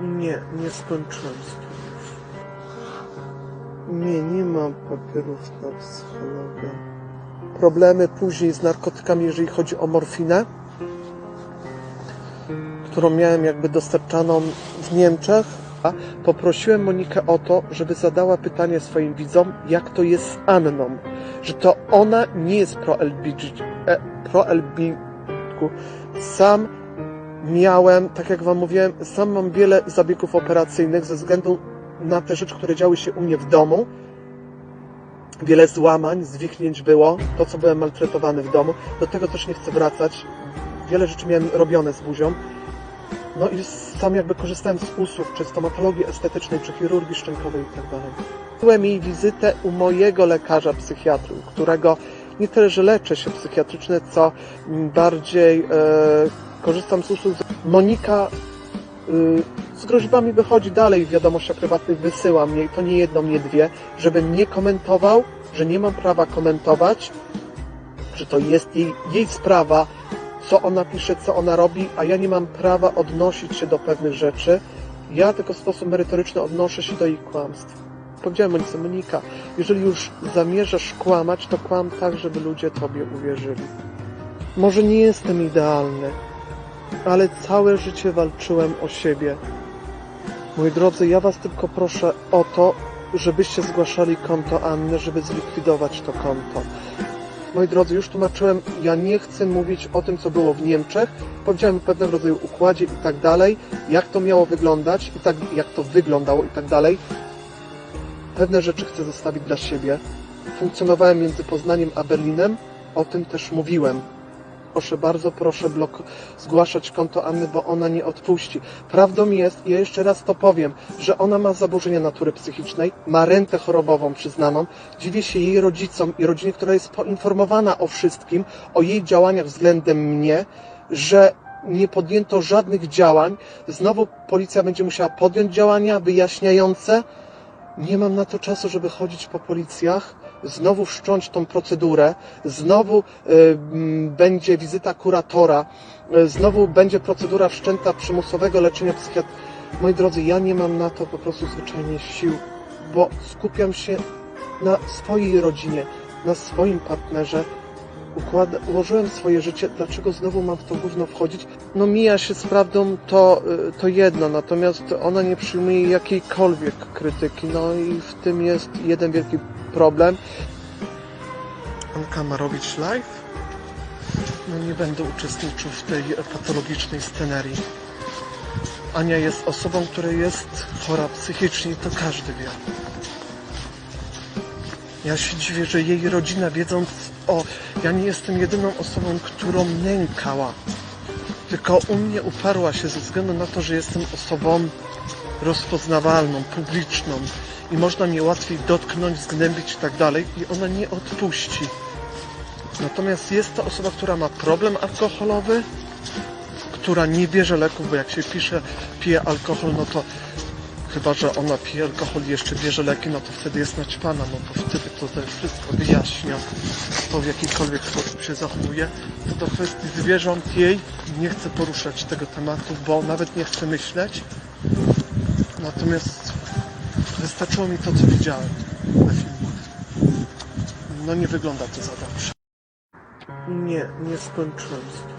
Nie, nie skończyłem studiów. Nie, nie mam papierów na psychologa. Problemy później z narkotykami, jeżeli chodzi o morfinę, którą miałem jakby dostarczaną w Niemczech. Poprosiłem Monikę o to, żeby zadała pytanie swoim widzom, jak to jest z Anną. Że to ona nie jest pro-LBG, e, pro-LBG. Sam miałem, tak jak Wam mówiłem, sam mam wiele zabiegów operacyjnych ze względu na te rzeczy, które działy się u mnie w domu. Wiele złamań, zwichnięć było, to co byłem maltretowany w domu. Do tego też nie chcę wracać. Wiele rzeczy miałem robione z buzią. No i sam jakby korzystałem z usług, czy stomatologii estetycznej, czy chirurgii szczękowej i tak. Byłem jej wizytę u mojego lekarza psychiatry, którego nie tyle, że leczę się psychiatrycznie, co bardziej e, korzystam z usług. Monika y, z groźbami wychodzi dalej w wiadomościach prywatnych, wysyła mnie, to nie jedną, nie dwie, żebym nie komentował, że nie mam prawa komentować, że to jest jej, jej sprawa, co ona pisze, co ona robi, a ja nie mam prawa odnosić się do pewnych rzeczy. Ja tylko w sposób merytoryczny odnoszę się do jej kłamstw. Powiedziałem Monice, Monika, jeżeli już zamierzasz kłamać, to kłam tak, żeby ludzie tobie uwierzyli. Może nie jestem idealny, ale całe życie walczyłem o siebie. Moi drodzy, ja was tylko proszę o to, żebyście zgłaszali konto Anny, żeby zlikwidować to konto. Moi drodzy, już tłumaczyłem, ja nie chcę mówić o tym, co było w Niemczech. Powiedziałem o pewnego rodzaju układzie i tak dalej, jak to miało wyglądać i tak, jak to wyglądało i tak dalej. Pewne rzeczy chcę zostawić dla siebie. Funkcjonowałem między Poznaniem a Berlinem, o tym też mówiłem. Proszę bardzo, proszę blok zgłaszać konto Anny, bo ona nie odpuści. Prawdą jest, ja jeszcze raz to powiem, że ona ma zaburzenia natury psychicznej, ma rentę chorobową przyznaną. Dziwię się jej rodzicom i rodzinie, która jest poinformowana o wszystkim, o jej działaniach względem mnie, że nie podjęto żadnych działań. Znowu policja będzie musiała podjąć działania wyjaśniające. Nie mam na to czasu, żeby chodzić po policjach, znowu wszcząć tą procedurę, znowu y, m, będzie wizyta kuratora, y, znowu będzie procedura wszczęta przymusowego leczenia psychiatry. Moi drodzy, ja nie mam na to po prostu zwyczajnie sił, bo skupiam się na swojej rodzinie, na swoim partnerze. Ułożyłem swoje życie, dlaczego znowu mam w to gówno wchodzić? No mija się z prawdą to, y, to jedno, natomiast ona nie przyjmuje jakiejkolwiek krytyki, no i w tym jest jeden wielki problem. Anka ma robić live? No nie będę uczestniczył w tej patologicznej scenerii. Ania jest osobą, która jest chora psychicznie, to każdy wie. Ja się dziwię, że jej rodzina, wiedząc o. Ja nie jestem jedyną osobą, którą nękała. Tylko u mnie uparła się ze względu na to, że jestem osobą rozpoznawalną, publiczną i można mnie łatwiej dotknąć, zgnębić i tak dalej i ona nie odpuści. Natomiast jest to osoba, która ma problem alkoholowy, która nie bierze leków, bo jak się pisze, pije alkohol, no to chyba, że ona pije alkohol i jeszcze bierze leki, no to wtedy jest naćpana, no to wtedy to, to wszystko wyjaśnia, to w jakikolwiek sposób się zachowuje. To do kwestii zwierząt jej nie chcę poruszać tego tematu, bo nawet nie chcę myśleć. Natomiast wystarczyło mi to, co widziałem na filmie. No nie wygląda to za dobrze. Nie, nie skończyłem studiów.